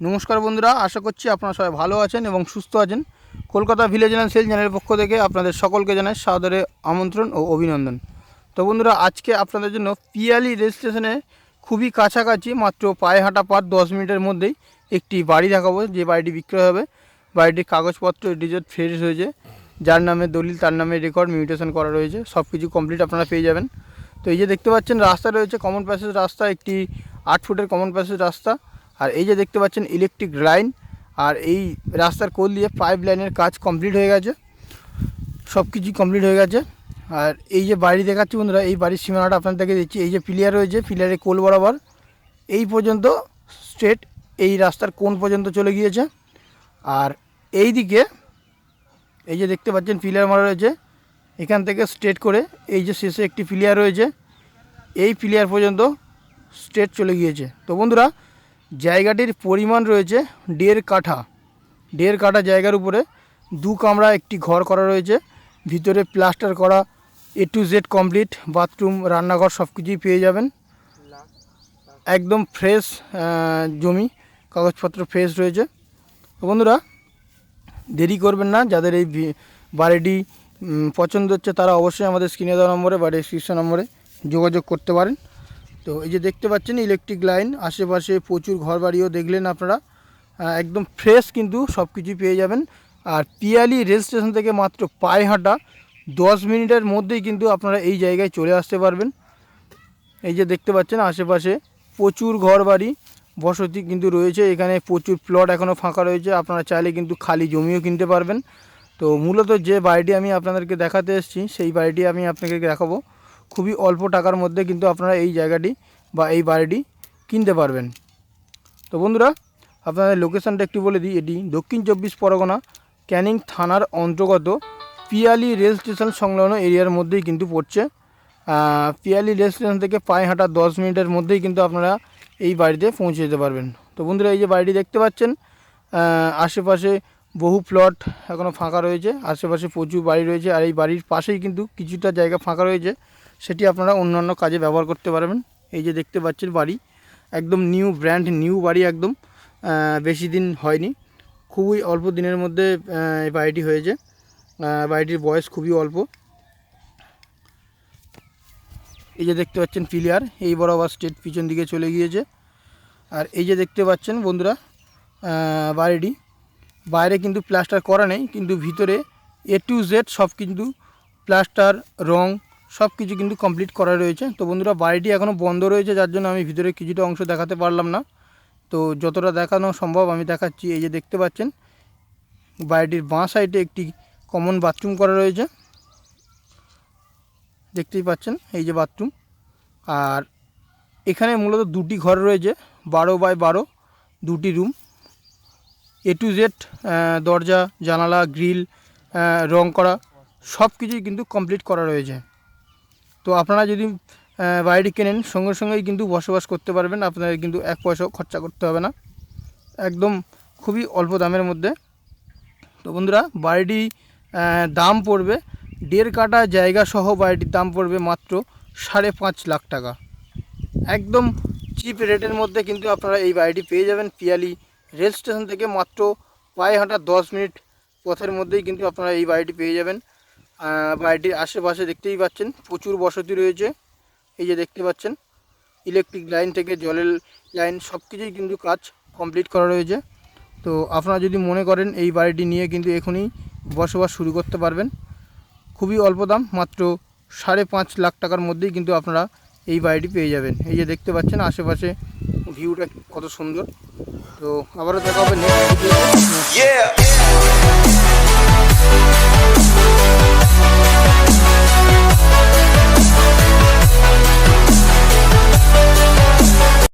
নমস্কার বন্ধুরা, আশা করছি আপনারা সবাই ভালো আছেন এবং সুস্থ আছেন। কলকাতা ভিলেজ অ্যান্ড সেল চ্যানেলের পক্ষ থেকে আপনাদের সকলকে জানাই সাদরে আমন্ত্রণ ও অভিনন্দন। তো বন্ধুরা, আজকে আপনাদের জন্য পিয়ালি রেল স্টেশনে খুবই কাছাকাছি, মাত্র পায়ে হাঁটা পার দশ মিনিটের মধ্যেই একটি বাড়ি দেখাবো, যে বাড়িটি বিক্রয় হবে। বাড়িটির কাগজপত্র ডিজেট ফ্রেশ হয়েছে। যার নামে দলিল, তার নামে রেকর্ড মিউটেশন করা রয়েছে। সব কিছু কমপ্লিট আপনারা পেয়ে যাবেন। তো এই যে দেখতে পাচ্ছেন, রাস্তা রয়েছে কমন প্যাসেজ রাস্তা, একটি আট ফুটের কমন প্যাসেজ রাস্তা। আর এই যে দেখতে পাচ্ছেন ইলেকট্রিক লাইন আর এই রাস্তার কোল দিয়ে পাইপ লাইনের কাজ কমপ্লিট হয়ে গেছে। সব কিছুই কমপ্লিট হয়ে গেছে। আর এই যে বাড়ি দেখাচ্ছি বন্ধুরা, এই বাড়ির সীমানাটা আপনাদেরকে দিচ্ছি এই যে পিলিয়ার রয়েছে পিলিয়ারের কোল বরাবর। এই পর্যন্ত স্ট্রেট এই রাস্তার কোন পর্যন্ত চলে গিয়েছে। আর এই দিকে এই যে দেখতে পাচ্ছেন পিলিয়ার মারা রয়েছে। এখান থেকে স্ট্রেট করে এই যে শেষে একটি পিলিয়ার রয়েছে। এই পিলিয়ার পর্যন্ত স্ট্রেট চলে গিয়েছে। তো বন্ধুরা জায়গাটির পরিমাণ রয়েছে দেড় কাঠা। দেড় কাঠা জায়গার উপরে দু কামরা একটি ঘর করা রয়েছে। ভিতরে প্লাস্টার করা A to Z complete bathroom, রান্নাঘর সব কিছুই পেয়ে যাবেন। একদম ফ্রেশ জমি, কাগজপত্র ফ্রেশ রয়েছে। বন্ধুরা, দেরি করবেন না, যাদের এই বাড়িটি পছন্দ হচ্ছে তারা অবশ্যই আমাদের স্ক্রিনে দেওয়া নম্বরে বা ডিসক্রিপশন নম্বরে যোগাযোগ করতে পারেন। তো এই যে দেখতে পাচ্ছেন ইলেকট্রিক লাইন আশেপাশে প্রচুর ঘরবাড়িও দেখলেন আপনারা। একদম ফ্রেশ কিন্তু সব কিছুই পেয়ে যাবেন। আর পিয়ালি রেল স্টেশন থেকে মাত্র পায়ে হাঁটা, দশ মিনিটের মধ্যেই কিন্তু আপনারা এই জায়গায় চলে আসতে পারবেন। এই যে দেখতে পাচ্ছেন, আশেপাশে প্রচুর ঘর বাড়ি বসতি কিন্তু রয়েছে। এখানে প্রচুর প্লট এখনও ফাঁকা রয়েছে। আপনারা চাইলে কিন্তু খালি জমিও কিনতে পারবেন। তো মূলত যে বাড়িটি আমি আপনাদেরকে দেখাতে এসেছি, সেই বাড়িটি আমি আপনাকে দেখাবো। খুবই অল্প টাকার মধ্যে কিন্তু আপনারা এই জায়গাটি বা এই বাড়িটি কিনতে পারবেন। তো বন্ধুরা, আপনাদের লোকেশানটা একটু বলে দিই। এটি দক্ষিণ চব্বিশ পরগনা, ক্যানিং থানার অন্তর্গত পিয়ালি রেল স্টেশন সংলগ্ন এরিয়ার মধ্যেই কিন্তু পড়ছে। পিয়ালি রেল স্টেশন থেকে পায়ে হাঁটা দশ মিনিটের মধ্যেই কিন্তু আপনারা এই বাড়িতে পৌঁছে যেতে পারবেন। তো বন্ধুরা, এই যে বাড়িটি দেখতে পাচ্ছেন আশেপাশে বহু প্লট এখনও ফাঁকা রয়েছে, আশেপাশে প্রচুর বাড়ি রয়েছে, আর এই বাড়ির পাশেই কিন্তু কিছুটা জায়গা ফাঁকা রয়েছে। সেটি আপনারা অন্যান্য কাজে ব্যবহার করতে পারবেন। এই যে দেখতে পাচ্ছেন বাড়ি, একদম নিউ ব্র্যান্ড নিউ বাড়ি একদম বেশি দিন হয়নি। খুবই অল্প দিনের মধ্যে এই বাড়িটি হয়েছে। বাড়িটির বয়স খুবই অল্প। এই যে দেখতে পাচ্ছেন পিলিয়ার এই বরাবর স্টেট পিছন দিকে চলে গিয়েছে। আর এই যে দেখতে পাচ্ছেন বন্ধুরা বাড়িটি, বাইরে কিন্তু প্লাস্টার করা নেই, কিন্তু ভিতরে এ টু জেড সব কিন্তু প্লাস্টার রং সব কিছু কিন্তু কমপ্লিট করা রয়েছে। তো বন্ধুরা, বাড়িটি এখনও বন্ধ রয়েছে, যার জন্য আমি ভিতরে কিছুটা অংশ দেখাতে পারলাম না। তো যতটা দেখানো সম্ভব, আমি দেখাচ্ছি। এই যে দেখতে পাচ্ছেন, বাড়িটির বাঁ সাইডে একটি কমন বাথরুম করা রয়েছে। দেখতেই পাচ্ছেন, এই যে বাথরুম আর এখানে মূলত দুটি ঘর রয়েছে, বারো বাই বারো, দুটি রুম এ টু জেড দরজা, জানালা গ্রিল রং করা সব কিছুই কিন্তু কমপ্লিট করা রয়েছে। তো আপনারা যদি বাড়িটি কেনেন, সঙ্গে সঙ্গেই কিন্তু বসবাস করতে পারবেন, আপনাদের কিন্তু এক পয়সাও খরচা করতে হবে না। একদম খুবই অল্প দামের মধ্যে। তো বন্ধুরা, বাড়িটি দাম পড়বে, দেড় কাটা জায়গা সহ বাড়িটির দাম পড়বে মাত্র সাড়ে পাঁচ লাখ টাকা। একদম চিপ রেটের মধ্যে কিন্তু আপনারা এই বাড়িটি পেয়ে যাবেন। পিয়ালি রেল স্টেশন থেকে মাত্র পায়ে হাঁটা দশ মিনিট পথের মধ্যেই কিন্তু আপনারা এই বাড়িটি পেয়ে যাবেন। বাড়িটির আশেপাশে দেখতেই পাচ্ছেন, প্রচুর বসতি রয়েছে। এই যে দেখতে পাচ্ছেন ইলেকট্রিক লাইন থেকে জলের লাইন সব কিছুই কিন্তু কাজ কমপ্লিট করা রয়েছে। তো আপনারা যদি মনে করেন, এই বাড়িটি নিয়ে কিন্তু এখনই বসবাস শুরু করতে পারবেন। খুবই অল্প দাম, মাত্র সাড়ে পাঁচ লাখ টাকার মধ্যেই কিন্তু আপনারা এই বাড়িটি পেয়ে যাবেন। এই যে দেখতে পাচ্ছেন, আশেপাশে ভিউটা কত সুন্দর। তো আবারও দেখা হবে নেক্সট.